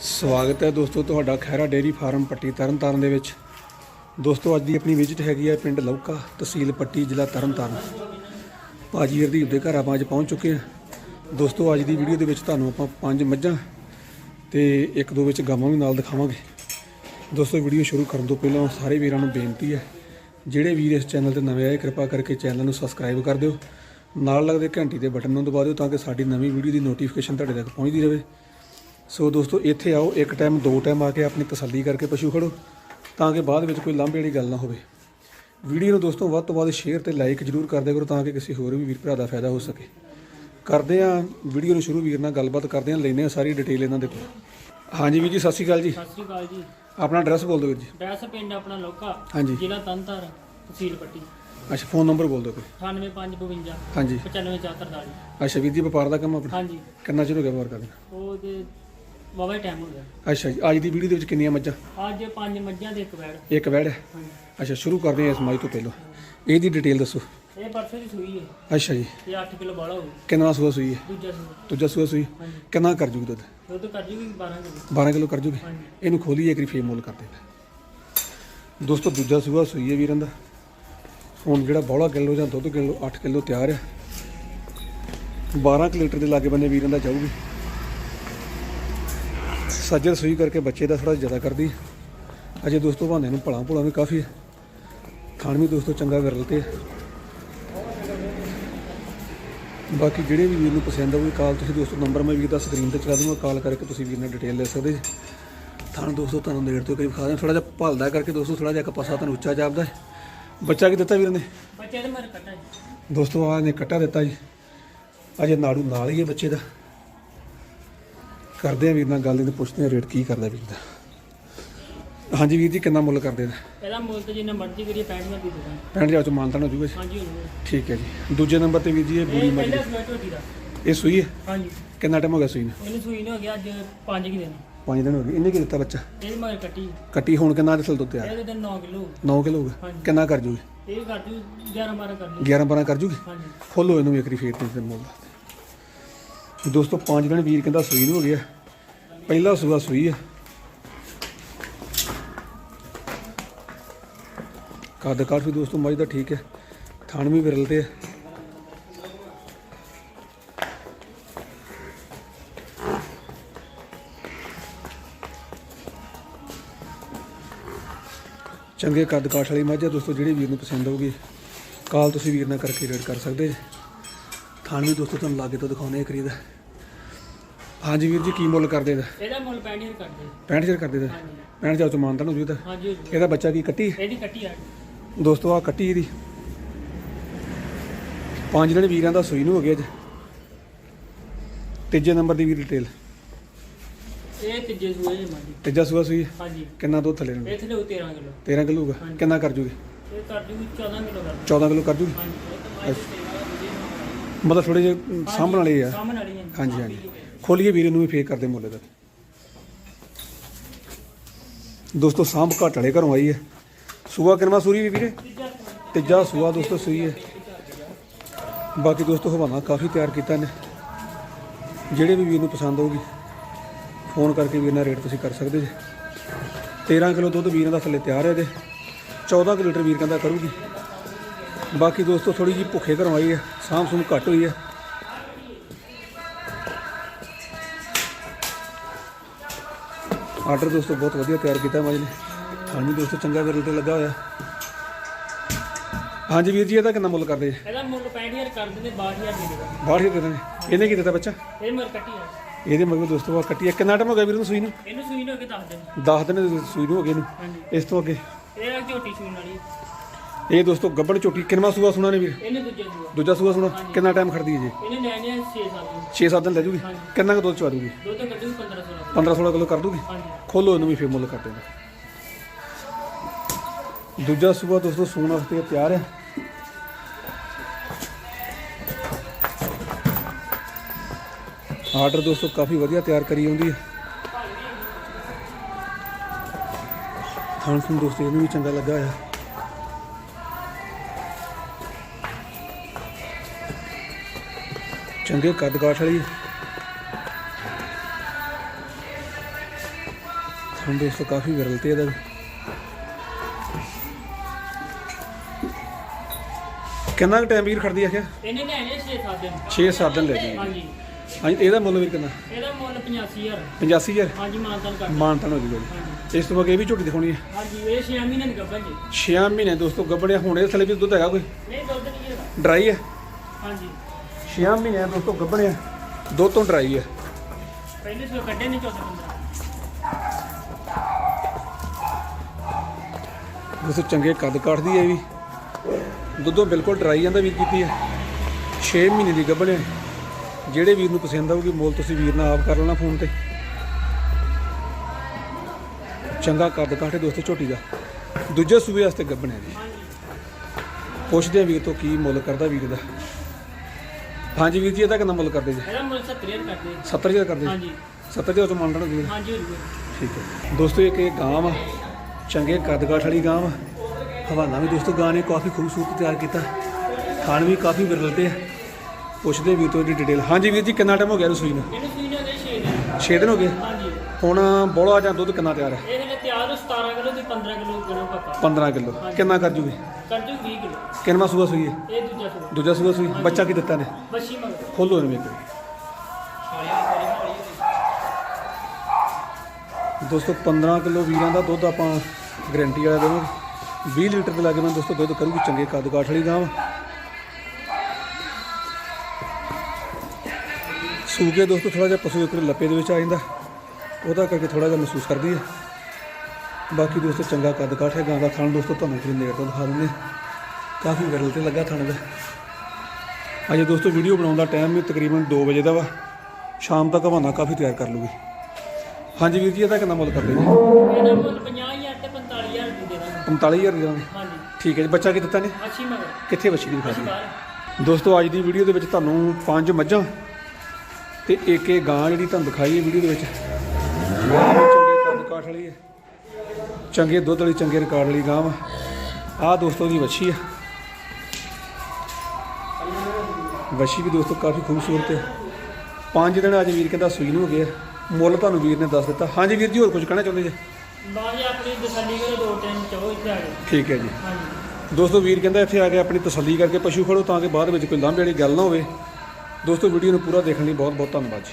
ਸਵਾਗਤ ਹੈ ਦੋਸਤੋ ਤੁਹਾਡਾ ਖੈਰਾ ਡੇਰੀ ਫਾਰਮ ਪੱਟੀ ਤਰਨਤਾਰਨ ਦੇ ਵਿੱਚ। ਦੋਸਤੋ ਅੱਜ ਦੀ ਆਪਣੀ ਵਿਜ਼ਿਟ ਹੈਗੀ ਹੈ ਪਿੰਡ ਲੌਕਾ ਤਹਿਸੀਲ ਪੱਟੀ, ਜ਼ਿਲ੍ਹਾ ਤਰਨਤਾਰਨ। ਭਾਜੀ ਹਰਦੀਪ ਦੇ ਘਰ ਆਪਾਂ ਅੱਜ ਪਹੁੰਚ ਚੁੱਕੇ ਹਾਂ। ਦੋਸਤੋ ਅੱਜ ਦੀ ਵੀਡੀਓ ਦੇ ਵਿੱਚ ਤੁਹਾਨੂੰ ਆਪਾਂ ਪੰਜ ਮੱਝਾਂ ਤੇ ਇੱਕ ਦੋ ਵਿੱਚ ਗਾਵਾਂ ਵੀ ਨਾਲ ਦਿਖਾਵਾਂਗੇ। ਦੋਸਤੋ ਵੀਡੀਓ ਸ਼ੁਰੂ ਕਰਨ ਤੋਂ ਪਹਿਲਾਂ ਸਾਰੇ ਵੀਰਾਂ ਨੂੰ ਬੇਨਤੀ ਹੈ, ਜਿਹੜੇ ਵੀਰ ਇਸ ਚੈਨਲ ਤੇ ਨਵੇਂ ਆਏ, ਕਿਰਪਾ ਕਰਕੇ ਚੈਨਲ ਨੂੰ ਸਬਸਕ੍ਰਾਈਬ ਕਰ ਦਿਓ। ਨਾਲ ਲੱਗਦੇ ਘੰਟੀ ਦੇ ਬਟਨ ਨੂੰ ਦਬਾ ਦਿਓ ਤਾਂ ਕਿ ਸਾਡੀ ਨਵੀਂ ਵੀਡੀਓ ਦੀ ਨੋਟੀਫਿਕੇਸ਼ਨ ਤੁਹਾਡੇ ਤੱਕ ਪਹੁੰਚਦੀ ਰਹੇ। ਸੋ ਦੋਸਤੋ ਇੱਥੇ ਆਓ ਇੱਕ ਟਾਈਮ ਦੋ ਟਾਈਮ ਆ ਕੇ ਆਪਣੀ ਤਸੱਲੀ ਕਰਕੇ ਪਸ਼ੂ ਖੜੋ ਤਾਂ ਕਿ ਬਾਅਦ ਵਿੱਚ ਕੋਈ ਲਾਂਭੇ ਵਾਲੀ ਗੱਲ ਨਾ ਹੋਵੇ। ਵੀਡੀਓ ਨੂੰ ਦੋਸਤੋ ਵੱਧ ਤੋਂ ਵੱਧ ਸ਼ੇਅਰ ਤੇ ਲਾਈਕ ਜਰੂਰ ਕਰ ਦਿਆ ਕਰੋ ਤਾਂ ਕਿ ਕਿਸੇ ਹੋਰ ਵੀ ਵੀਰ ਭਰਾ ਦਾ ਫਾਇਦਾ ਹੋ ਸਕੇ। ਕਰਦੇ ਆ ਵੀਡੀਓ ਨੂੰ ਸ਼ੁਰੂ ਵੀਰ ਨਾਲ ਗੱਲਬਾਤ ਕਰਦੇ ਆ ਲੈਨੇ ਆ ਸਾਰੀ ਡਿਟੇਲ ਇਹਨਾਂ ਦੇ ਕੋਲ। ਹਾਂਜੀ ਵੀਰ ਜੀ ਸਤਿ ਸ਼੍ਰੀ ਅਕਾਲ ਜੀ। ਸਤਿ ਸ਼੍ਰੀ ਅਕਾਲ ਜੀ। ਆਪਣਾ ਐਡਰੈਸ ਬੋਲ ਦਿਓ ਵੀਰ ਜੀ। ਡਰੈਸ ਪਿੰਡ ਆਪਣਾ ਲੋਕਾ ਹਾਂਜੀ। ਜ਼ਿਲ੍ਹਾ ਤਨਤਾਰਨ ਤਹਿਸੀਲ ਪੱਟੀ। ਅੱਛਾ ਫੋਨ ਨੰਬਰ ਬੋਲ ਦਿਓ ਕੋਈ। 98552 ਹਾਂਜੀ। 95443 ਅੱਛਾ ਵੀਰ ਜੀ ਵਪਾਰ ਦਾ ਕੰਮ ਆਪਣਾ? ਹਾਂਜੀ। ਕਿੰਨਾ ਚਿਰ ਹੋ ਗਿਆ ਵਪਾਰ ਕਰਦੇ ਉਹ ਵਾਵਾ ਟਾਈਮ ਹੋ ਗਿਆ। ਅੱਛਾ ਜੀ ਅੱਜ ਦੀ ਵੀਡੀਓ ਦੇ ਵਿੱਚ ਕਿੰਨੀਆਂ ਮੱਝਾਂ? ਅੱਜ ਪੰਜ ਮੱਝਾਂ ਦੇ ਇੱਕ ਬੈੜ ਇੱਕ ਵੈੜ? ਹੈ ਹਾਂਜੀ। ਅੱਛਾ ਸ਼ੁਰੂ ਕਰਦੇ ਹਾਂ ਇਸ ਮੱਝ ਤੋਂ ਪਹਿਲਾਂ। ਇਹਦੀ ਡਿਟੇਲ ਦੱਸੋ। ਇਹ ਪਰਸੋਂ ਦੀ ਸੂਈ ਹੈ। ਅੱਛਾ ਜੀ। ਇਹ 8 ਕਿਲੋ ਬਾਲਾ ਹੋਊ। ਕਿੰਨਾ ਸੂਆ ਸੂਈ ਹੈ? ਦੂਜਾ ਸੂਈ ਦੂਜਾ ਸੂਆ ਸੂਈ। ਹਾਂਜੀ। ਕਿੰਨਾ ਕਰ ਜੂਗੀ ਦੁੱਧ? ਦੁੱਧ ਕਰ ਜੂਗੀ 12 ਕਿਲੋ। 12 ਕਿਲੋ ਕਰ ਜੂਗੀ? ਹਾਂਜੀ। ਇਹਨੂੰ ਖੋਲੀਏ ਇੱਕ ਫੇਮ ਮੁੱਲ ਕਰਦੇ ਦੋਸਤੋ ਦੂਜਾ ਸੂਆ ਸੂਈ ਹੈ ਵੀਰਾਂ ਦਾ। ਹੁਣ ਜਿਹੜਾ ਬੌਲਾ ਕਿਲੋ ਜਾਂ ਦੁੱਧ ਕਿਲੋ 8 ਕਿਲੋ ਤਿਆਰ ਹੈ। 12 ਕੁ ਲੀਟਰ ਦੇ ਲਾਗੇ ਬੰਨੇ ਵੀਰਾਂ ਦਾ ਜਾਊਗੀ। ਸੱਜਰ ਸੂਈ ਕਰਕੇ ਬੱਚੇ ਦਾ ਥੋੜਾ ਜ਼ਿਆਦਾ ਕਰਦੀ। ਅਜੇ ਦੋਸਤੋ ਬਹਾਨੇ ਨੂੰ ਭਲਾ ਭੁਲਾ ਵੀ ਕਾਫੀ ਖਾਣ ਵੀ ਦੋਸਤੋ ਚੰਗਾ ਵਿਰਲ ਤੇ ਬਾਕੀ ਜਿਹੜੇ ਵੀ ਵੀਰ ਨੂੰ ਪਸੰਦ ਆਊਗੀ ਕਾਲ ਤੁਸੀਂ ਦੋਸਤੋ ਨੰਬਰ ਮੈਂ ਵੀਰ ਦਾ ਸਕਰੀਨ ਤੇ ਚਲਾ ਦੂੰਗਾ। ਕਾਲ ਕਰਕੇ ਤੁਸੀਂ ਵੀਰ ਨਾਲ ਡਿਟੇਲ ਲੈ ਸਕਦੇ ਜੀ। ਤੁਹਾਨੂੰ ਦੋਸਤੋ ਤੁਹਾਨੂੰ ਨੇੜ ਤੋਂ ਕਈ ਵਿਖਾ ਦਿਆਂ ਥੋੜਾ ਜਿਹਾ ਭਲਦਾ ਕਰਕੇ ਦੋਸਤੋ ਥੋੜਾ ਜਿਹਾ ਇੱਕ ਪਾਸਾ ਤੁਹਾਨੂੰ ਉੱਚਾ ਜਾਪਦਾ ਬੱਚਾ ਕੀ ਦਿੱਤਾ ਵੀਰ ਨੇ? ਬੱਚੇ ਦੇ ਮਰ ਕੱਟਾ ਜੀ। ਦੋਸਤੋ ਆ ਨੇ ਕੱਟਾ ਦਿੱਤਾ ਜੀ। ਅਜੇ ਨਾੜੂ ਨਾਲ ਹੀ ਹੈ ਬੱਚੇ ਦਾ। ਕਰਦੇ ਆ ਵੀਰ ਨਾਲ ਗੱਲ ਇਹਨੂੰ ਪੁੱਛਦੇ ਆ ਰੇਟ ਕੀ ਕਰਦਾ ਵੀਰ ਦਾ। ਹਾਂਜੀ ਵੀਰ ਜੀ ਕਿੰਨਾ ਮੁੱਲ ਕਰਦੇ ਨੇ ਇਹਦਾ ਮੁੱਲ ਤੇ ਜਿੰਨਾ ਮਰਜ਼ੀ ਕਰੀਏ 65 ਦੀ ਦੁਕਾਨ। 65 ਹਜ਼ਾਰ ਚ ਮਾਨਤਾਨ ਹੋ ਜੂਗਾ ਜੀ? ਹਾਂਜੀ। ਠੀਕ ਹੈ ਜੀ। ਦੂਜੇ ਨੰਬਰ ਤੇ ਵੀਰ ਜੀ ਇਹ ਬੂਰੀ ਇਹ ਮੱਝ ਪਹਿਲਾ ਸੂਆ ਝੋਟੀ ਦਾ। ਇਹ ਸੂਈ ਹੈ? ਹਾਂਜੀ। ਕਿੰਨਾ ਟਾਈਮ ਹੋ ਗਿਆ ਸੂਈ ਨੂੰ? ਇਹਨੂੰ ਸੂਈ ਨੇ ਹੋ ਗਿਆ ਅੱਜ 5 ਕਿ ਦਿਨ। 5 ਦਿਨ ਹੋ ਗਏ। ਇਹਨੇ ਕੀ ਦਿੱਤਾ ਬੱਚਾ? ਇਹਦੀ ਮਗਰ ਕੱਟੀ। ਕੱਟੀ ਹੁਣ ਕਿੰਨਾ ਤੋਂ ਤਿਆਰ ਇਹਦੇ ਦਿਨ 9 ਕਿਲੋ 9 ਕਿਲੋ ਹੋ ਗਿਆ ਹਾਂਜੀ। ਕਿੰਨਾ ਕਰ ਜੂਗੀ? ਇਹ ਕਰ ਜੂ 11 12 ਕਰ ਲਈ 11 12 ਕਰ ਜੂਗੀ? ਹਾਂਜੀ। ਖੋਲੋ ਇਹਨੂੰ ਵੀ ਇੱਕ ਵਾਰੀ ਫੇਰ ਤੇ ਮੁੱਲ ਦੋਸਤੋ 5 ਦਿਨ ਵੀਰ ਕਹਿੰਦਾ ਸੂਈ ਨੂੰ ਹੋ ਗਿਆ। ਪਹਿਲਾ ਸੂਆ ਸੂਈ ਆ। ਕੱਦ ਕਾਠ ਵੀ ਦੋਸਤੋ ਮੱਝ ਦਾ ਠੀਕ ਹੈ ਥਣ ਵੀ ਵਿਰਲ ਤੇ ਹੈ ਚੰਗੇ ਕੱਦ ਕਾਠ ਵਾਲੀ ਮੱਝ ਹੈ ਦੋਸਤੋ, ਜਿਹੜੀ ਵੀਰ ਨੂੰ ਪਸੰਦ ਆਊਗੀ, ਕਾਲ ਤੁਸੀਂ ਵੀਰ ਨਾਲ ਕਰਕੇ ਰੇਟ ਕਰ ਸਕਦੇ ਥਾਣ ਵੀ ਦੋਸਤੋ ਤੁਹਾਨੂੰ ਲਾਗੇ ਤੋਂ ਦਿਖਾਉਣੇ ਕਰੀ ਦਾ ਹਾਂਜੀ ਵੀਰ ਜੀ ਕੀ ਮੁੱਲ ਕਰਦੇ ਦਾ ਇਹਦਾ ਮੁੱਲ 65000 ਕਰਦੇ। 65 ਹਜ਼ਾਰ ਕਰਦੇ ਦਾ ਹਾਂਜੀ। 65 ਹਜ਼ਾਰ ਚ ਮਾਨਤਾ ਨੂੰ ਜੂਦਾ ਹਾਂਜੀ। ਇਹਦਾ ਬੱਚਾ ਕੀ ਕੱਟੀ? ਇਹਦੀ ਕੱਟੀ ਆ। ਦੋਸਤੋ ਆ ਕੱਟੀ ਇਹਦੀ। ਪੰਜ ਦਿਨ ਵੀਰਾਂ ਦਾ ਸੂਈ ਨੂੰ ਹੋ ਗਿਆ ਅੱਜ। ਤੀਜੇ ਨੰਬਰ ਦੀ ਵੀ ਡਿਟੇਲ ਇਹ ਤੀਜੇ ਸੂਏ ਦੇ ਮਾਜੀ ਤੀਜਾ ਸੂਆ ਸੂਈ? ਹੈ। ਹਾਂਜੀ। ਕਿੰਨਾ ਦੁੱਧ ਥੱਲੇ ਨੂੰ ਇਹ ਥਲੇ 13 ਕਿਲੋ। 13 ਕਿਲੋ ਹੋਊਗਾ। ਹਾਂਜੀ। ਕਿੰਨਾ ਕਰ ਜੂਗੀ? ਇਹ ਕਰ ਜੂ 14 ਕਿਲੋ ਕਰ 14 ਕਿਲੋ ਕਰ ਜੂਗੀ? ਹਾਂਜੀ ਇਹ ਤਾਂ ਮਤਲਬ ਥੋੜੇ ਜਿਹੇ ਸਾਂਭਣ ਵਾਲੇ ਆ। ਸਾਹਮਣੇ ਵਾਲੀ ਹੈ ਹਾਂਜੀ ਹਾਂਜੀ। ਖੋਲੀਏ ਵੀਰੇ, ਨੂੰ ਵੀ ਫੇਰ ਕਰਦੇ ਮੁੱਲੇ ਦਾ। ਦੋਸਤੋ, ਸਾਂਭ ਘਾਟ ਵਾਲੇ ਘਰੋਂ ਆਈ ਹੈ। ਸੂਆ ਕਿਨਵਾ ਸੂਰੀ ਵੀ ਵੀਰੇ? ਤੀਜਾ ਸੂਆ ਦੋਸਤੋ ਸੂਈ ਹੈ। ਬਾਕੀ ਦੋਸਤੋ ਹਵਾਨਾ ਕਾਫੀ ਤਿਆਰ ਕੀਤਾ ਨੇ ਜਿਹੜੇ ਵੀ ਵੀਰ ਨੂੰ ਪਸੰਦ ਆਊਗੀ, ਫੋਨ ਕਰਕੇ ਵੀਰ ਨਾਲ ਰੇਟ ਤੁਸੀਂ ਕਰ ਸਕਦੇ ਜੇ। 13 ਕਿਲੋ ਦੁੱਧ ਵੀਰਾਂ ਦਾ ਥੱਲੇ ਤਿਆਰ ਹੈ ਇਹਦੇ। 14 ਕਿਲੋ ਲੀਟਰ ਵੀਰ ਕਹਿੰਦਾ ਕਰੂਗੀ। ਬਾਕੀ ਦੋਸਤੋ ਥੋੜੀ ਜੀ ਭੁੱਖੇ ਘਰੋਂ ਆਈ ਹੈ। ਸਾਂਭ ਸੂਮ ਘੱਟ ਹੋਈ ਹੈ। ਆਰਡਰ ਦੋਸਤੋ ਬਹੁਤ ਵਧੀਆ ਤਿਆਰ ਕੀਤਾ ਮੱਝ ਨੇ। ਹਾਂਜੀ ਦੋਸਤੋ ਚੰਗਾ ਵਿਰਲ ਤੇ ਲੱਗਾ ਹੋਇਆ। ਹਾਂਜੀ ਵੀਰ ਜੀ ਇਹਦਾ ਕਿੰਨਾ ਮੁੱਲ ਕਰਦੇ ਜੀ? ਇਹਦਾ ਮੁੱਲ 65000 ਕਰ ਦਿੰਦੇ 62000 ਦੇ ਦੇਗਾ ਬਾਹਰ ਹੀ ਦੇ ਦੇਣੇ। ਇਹਨੇ ਕੀ ਦਿੱਤਾ ਬੱਚਾ? ਇਹ ਮਰ ਕੱਟੀ ਆ। ਇਹਦੇ ਮਗਰ ਦੋਸਤੋ ਆ ਕੱਟੀ ਹੈ ਕਿੰਨਾ ਟਾਈਮ ਹੋ ਗਿਆ ਵੀਰ ਨੂੰ ਸੂਈ ਨੂੰ? ਇਹਨੂੰ ਸੂਈ ਨੇ ਕੇ ਦੱਸ ਦਿਨ। 10 ਦਿਨ ਸੂਈ ਨੂੰ ਹੋ ਗਏ ਨੂੰ ਹਾਂਜੀ। ਇਸ ਤੋਂ ਅੱਗੇ? ਇਹ ਆ ਝੋਟੀ ਸੂਣ ਵਾਲੀ। ਇਹ ਦੋਸਤੋ ਗੱਬੜ ਝੋਟੀ ਕਿੰਨਵਾ ਸੂਆ ਸੁਣਾ ਨੇ ਵੀਰ? ਇਹਨੇ ਦੂਜੇ ਸੂਆ। ਦੂਜਾ ਸੂਆ ਸੁਣਾ। ਕਿੰਨਾ ਟਾਈਮ ਖੜਦੀ ਹੈ ਜੀ? ਇਹਨੇ ਲੈਣੇ 6 ਸਾਲ 6-7 ਦਿਨ। ਲੈ ਜੂਗੀ। ਕਿੰਨਾ ਕੁ ਦੁੱਧ ਚਵਾ ਦੂਗੀ? ਦੁੱਧ ਕੱਢੂ 15 16 15-16 ਕਿਲੋ ਕਰ ਦੂਗੀ? ਹਾਂਜੀ। ਖੋਲੋ ਇਹਨੂੰ ਵੀ ਫੇਰ ਮੁੱਲ ਕਰ ਦੇਣਾ ਦੂਜਾ ਸੂਆ ਦੋਸਤੋ ਸੂਣ ਵਾਸਤੇ ਤਿਆਰ ਹੈ। ਆਰਡਰ ਦੋਸਤੋ ਕਾਫੀ ਵਧੀਆ ਤਿਆਰ ਕਰੀ ਆਉਂਦੀ ਹੈ। ਥਾਣ ਸਿੰਘ ਦੋਸਤੋ ਇਹਨੂੰ ਵੀ ਚੰਗਾ ਲੱਗਾ ਹੋਇਆ। ਚੰਗੇ ਕੱਦ ਕਾਠ ਵਾਲੀ ਥਣ ਦੋਸਤੋ ਕਾਫੀ ਵਿਰਲ ਤੇ ਇਹਦਾ ਵੀ। ਕਿੰਨਾ ਟਾਈਮ ਵੀਰ ਖੜਦੀ ਆਖਿਆ? ਇਹਨੇ ਲੈਣੇ 6-7 ਦਿਨ। 6-7 ਦਿਨ ਲੈ ਜੀ ਹਾਂਜੀ। ਹਾਂਜੀ ਇਹਦਾ ਮੁੱਲ ਵੀਰ ਕਿੰਨਾ? ਇਹਦਾ ਮੁੱਲ 85000 85000 ਹਾਂਜੀ ਮਾਨਤਨ ਕਰ ਮਾਨਤਨ ਹੋ ਜੂਗਾ ਇਸ ਤੋਂ ਬਾਅਦ ਇਹ ਵੀ ਝੋਟੀ ਦਿਖਾਉਣੀ ਹੈ ਹਾਂਜੀ ਇਹ 6 ਮਹੀਨੇ ਦੀ ਗੱਭਣ ਜੀ। 6 ਮਹੀਨੇ ਦੋਸਤੋ ਗੱਬਣੇ ਹੁਣ ਇਹ ਥੱਲੇ ਵੀ ਦੁੱਧ ਹੈਗਾ ਕੋਈ? ਨਹੀਂ ਦੁੱਧ ਨਹੀਂ ਹੈਗਾ। ਡਰਾਈ ਹੈ ਹਾਂਜੀ। 6 ਮਹੀਨੇ ਦੋਸਤੋ ਗੱਬਣੇ ਆ ਦੁੱਧ ਤੋਂ ਡਰਾਈ ਹੈ ਪਹਿਲੇ ਸੋ ਕੱਢੇ ਨਹੀਂ ਚੌਥੇ 15 ਦੋਸਤੋ ਚੰਗੇ ਕੱਦ ਕੱਟਦੀ ਹੈ ਵੀ। ਦੁੱਧੋਂ ਬਿਲਕੁਲ ਡਰਾਈ ਜਾਂਦਾ ਵੀਰ ਕੀਤੀ ਹੈ। 6 ਮਹੀਨੇ ਦੀ ਗੱਭਣ ਹੈ। ਜਿਹੜੇ ਵੀਰ ਨੂੰ ਪਸੰਦ ਆਊਗੀ ਮੋਲ ਤੁਸੀਂ ਵੀਰ ਨਾਲ ਆਪ ਕਰ ਲੈਣਾ ਫੋਨ ਤੇ। ਚੰਗਾ ਕੱਦ ਕਾਠੇ ਦੋਸਤੋ ਝੋਟੀ ਦਾ। ਦੂਜੇ ਸੂਬੇ ਵਾਸਤੇ ਗੱਭਣ ਹੈ ਜੀ। ਪੁੱਛਦੇ ਆ ਵੀਰ ਤੋਂ ਕੀ ਮੁੱਲ ਕਰਦਾ ਵੀਰ ਦਾ। ਹਾਂਜੀ ਵੀਰ ਜੀ ਇਹਦਾ ਕਿੰਨਾ ਮੁੱਲ ਕਰਦੇ ਜੀ? ਇਹਦਾ ਮੁੱਲ 70000 ਕਰਦੇ 70000 ਕਰਦੇ ਜੀ? ਹਾਂਜੀ। 70000 ਤੋਂ ਮੰਨ ਲੈਣਾ ਵੀਰ ਹਾਂਜੀ। ਠੀਕ ਹੈ। ਦੋਸਤੋ ਇੱਕ ਇਹ ਗਾਂ ਵਾ। ਚੰਗੇ ਕੱਦ-ਕਾਠ ਵਾਲੀ ਗਾਂ ਵਾ ਹਵਾਨਾ ਵੀ ਦੋਸਤੋ ਗਾਂ ਨੇ ਕਾਫੀ ਖੂਬਸੂਰਤ ਤਿਆਰ ਕੀਤਾ। ਖਾਣ ਵੀ ਕਾਫੀ ਵਿਰਲ ਤੇ ਆ। ਪੁੱਛਦੇ ਵੀਰ ਤੋਂ ਇਹਦੀ ਡਿਟੇਲ ਹਾਂਜੀ ਵੀਰ ਜੀ ਕਿੰਨਾ ਟਾਈਮ ਹੋ ਗਿਆ ਰਸੋਈ ਨੂੰ? ਇਹਨੂੰ ਸੂਈ ਨੇ 6 ਦਿਨ। 6 ਦਿਨ ਹੋ ਗਏ? ਹਾਂਜੀ। ਹੁਣ ਬੋਲਾ ਜਾਂ ਦੁੱਧ ਕਿੰਨਾ ਤਿਆਰ ਹੈ? ਇਹ ਹਲੇ ਤਿਆਰ 17 ਕਿਲੋ ਦੀ 15 ਕਿਲੋ ਕਿਲੋ ਪੱਕਾ 15 ਕਿਲੋ। ਕਿੰਨਾ ਕਰ ਜੂਗੇ? ਕਰ ਜੂ 20 ਕਿਲੋ। ਕਿੰਨਾ ਸੂਆ ਸੂਈ ਹੈ? ਇਹ ਦੂਜਾ ਸੂਆ। ਦੂਜਾ ਸੂਆ ਸੂਈ। ਬੱਚਾ ਕੀ ਦਿੱਤਾ ਨੇ? ਬੱਛੀ ਮਗਰ। ਖੋਲੋ ਇਹਨੂੰ ਇੱਕ ਦੋਸਤੋ 15 ਕਿਲੋ ਵੀਰਾਂ ਦਾ ਦੁੱਧ ਆਪਾਂ ਗਰੰਟੀ ਵਾਲਾ ਦੇਵਾਂਗੇ। 20 ਲੀਟਰ ਦੇ ਲਾਗੇ ਮੈਂ ਦੋਸਤੋ ਦੁੱਧ ਕਰੂਗੀ, ਚੰਗੇ ਕੱਦ ਕਾਠ ਵਾਲੀ ਗਾਂ ਵਾ ਸੂਕੇ ਦੋਸਤੋ ਥੋੜਾ ਜਿਹਾ ਪਸ਼ੂ ਇੱਕ ਲੱਪੇ ਦੇ ਵਿੱਚ ਆ ਜਾਂਦਾ। ਉਹਦਾ ਕਰਕੇ ਥੋੜਾ ਜਿਹਾ ਮਹਿਸੂਸ ਕਰਦੀ ਹੈ। ਬਾਕੀ ਦੋਸਤੋ ਚੰਗਾ ਕੱਦ ਕਾਠ ਹੈ, ਗਾਂ ਦਾ ਥਣ ਦੋਸਤੋ ਤੁਹਾਨੂੰ ਫਿਰ ਨੇੜ ਤੋਂ ਦਿਖਾ ਦਿੰਦੇ ਹਾਂ। ਕਾਫੀ ਵਿਰਲ ਤੇ ਲੱਗਾ ਥਣ ਦਾ। ਅਜੇ ਦੋਸਤੋ ਵੀਡੀਓ ਬਣਾਉਣ ਦਾ ਟਾਈਮ ਵੀ ਤਕਰੀਬਨ 2 ਵਜੇ ਦਾ ਵਾ। ਸ਼ਾਮ ਤੱਕ ਹਵਾਨਾ ਕਾਫੀ ਤਿਆਰ ਕਰ ਲੂਗੀ। ਹਾਂਜੀ ਵੀਰ ਜੀ ਇਹਦਾ ਕਿੰਨਾ ਮੁੱਲ ਕਰਦੇ ਜੀ? ਇਹਦਾ ਮੁੱਲ 50000 ਤੇ 45000 ਦੀ ਦੇ ਦਾਂਗੇ। 45000 ਦੀ ਦਾਂਗੇ? ਹਾਂਜੀ। ਠੀਕ ਹੈ ਜੀ ਬੱਚਾ ਕੀ ਦਿੱਤਾ ਨੇ? ਅੱਛੀ ਮਗਰ। ਕਿੱਥੇ ਬੱਚੀ ਦੀ ਬਾਹਰ ਦੋਸਤੋ ਅੱਜ ਦੀ ਵੀਡੀਓ ਦੇ ਵਿੱਚ ਤੁਹਾਨੂੰ ਪੰਜ ਮੱਝਾਂ ਤੇ ਇੱਕ ਇਹ ਗਾਂ ਜਿਹੜੀ ਤੁਹਾਨੂੰ ਦਿਖਾਈ ਹੈ ਵੀਡੀਓ ਦੇ ਵਿੱਚ। ਚੰਗੇ ਕੱਦ ਕਾਠ ਵਾਲੀ ਹੈ। ਚੰਗੇ ਦੁੱਧ ਵਾਲੀ ਚੰਗੇ ਰਿਕਾਰਡ ਵਾਲੀ ਗਾਂ ਵਾ। ਆਹ ਦੋਸਤੋ ਦੀ ਵੱਛੀ ਹੈ ਵੱਛੀ ਵੀ ਦੋਸਤੋ ਕਾਫੀ ਖੂਬਸੂਰਤ ਹੈ। ਪੰਜ ਦਿਨ ਅੱਜ ਵੀਰ ਕਹਿੰਦਾ ਸੂਈ ਨੂੰ ਹੋ ਗਏ ਆ। ਮੁੱਲ ਤੁਹਾਨੂੰ ਵੀਰ ਨੇ ਦੱਸ ਦਿੱਤਾ। ਹਾਂਜੀ ਵੀਰ ਜੀ ਹੋਰ ਕੁਝ ਕਹਿਣਾ ਚਾਹੁੰਦੇ ਜੀ? ਬਾਜੀ ਆਪਣੀ ਤਸੱਲੀ ਕਰੋ ਦੋ ਟਾਈਮ ਚੋ ਇੱਥੇ ਆ ਗਏ। ਠੀਕ ਹੈ ਜੀ। ਹਾਂਜੀ। ਦੋਸਤੋ ਵੀਰ ਕਹਿੰਦਾ ਇੱਥੇ ਆ ਕੇ ਆਪਣੀ ਤਸੱਲੀ ਕਰਕੇ ਪਸ਼ੂ ਖੜੋ ਤਾਂ ਕਿ ਬਾਅਦ ਵਿੱਚ ਕੋਈ ਲਾਂਭੇ ਵਾਲੀ ਗੱਲ ਨਾ ਹੋਵੇ। ਦੋਸਤੋ ਵੀਡੀਓ ਨੂੰ ਪੂਰਾ ਦੇਖਣ ਲਈ ਬਹੁਤ ਬਹੁਤ ਧੰਨਵਾਦ ਜੀ।